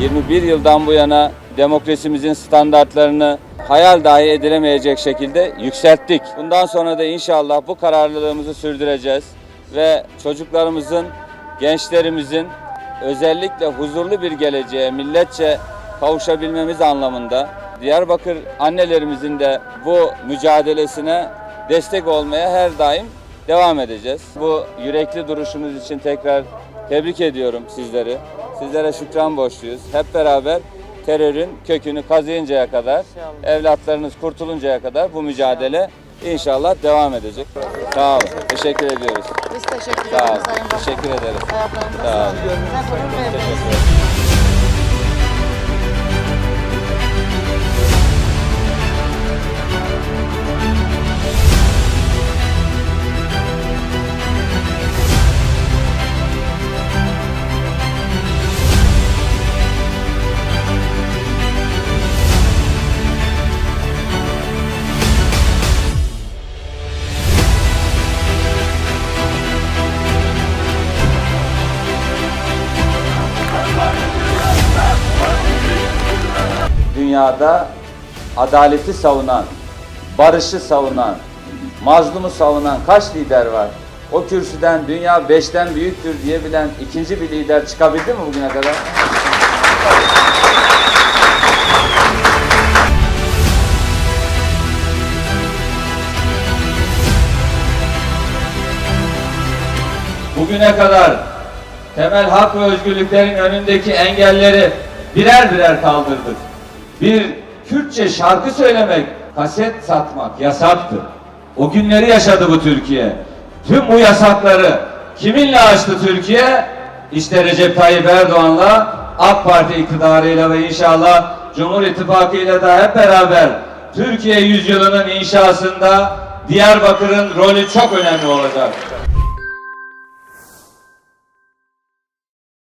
21 yıldan bu yana demokrasimizin standartlarını hayal dahi edilemeyecek şekilde yükselttik. Bundan sonra da inşallah bu kararlılığımızı sürdüreceğiz ve çocuklarımızın, gençlerimizin özellikle huzurlu bir geleceğe milletçe kavuşabilmemiz anlamında Diyarbakır annelerimizin de bu mücadelesine destek olmaya her daim devam edeceğiz. Bu yürekli duruşunuz için tekrar tebrik ediyorum sizleri. Sizlere şükran borçluyuz. Hep beraber terörün kökünü kazıyıncaya kadar, evlatlarınız kurtuluncaya kadar bu mücadele inşallah devam edecek. Sağ olun. Teşekkür ediyoruz. Biz teşekkür Sağ olun. ederiz Sayın Başkanım. Teşekkür ederiz. Ayaklarınıza Sağ olun. sağlık. Teşekkür ederim. Dünyada adaleti savunan, barışı savunan, mazlumu savunan kaç lider var? O kürsüden dünya beşten büyüktür diyebilen ikinci bir lider çıkabildi mi bugüne kadar? Bugüne kadar temel hak ve özgürlüklerin önündeki engelleri birer birer kaldırdık. Bir Kürtçe şarkı söylemek, kaset satmak yasaktı. O günleri yaşadı bu Türkiye. Tüm bu yasakları kiminle aştı Türkiye? İşte Recep Tayyip Erdoğan'la AK Parti iktidarıyla ve inşallah Cumhur İttifakı ile de hep beraber Türkiye yüzyılının inşasında Diyarbakır'ın rolü çok önemli olacak.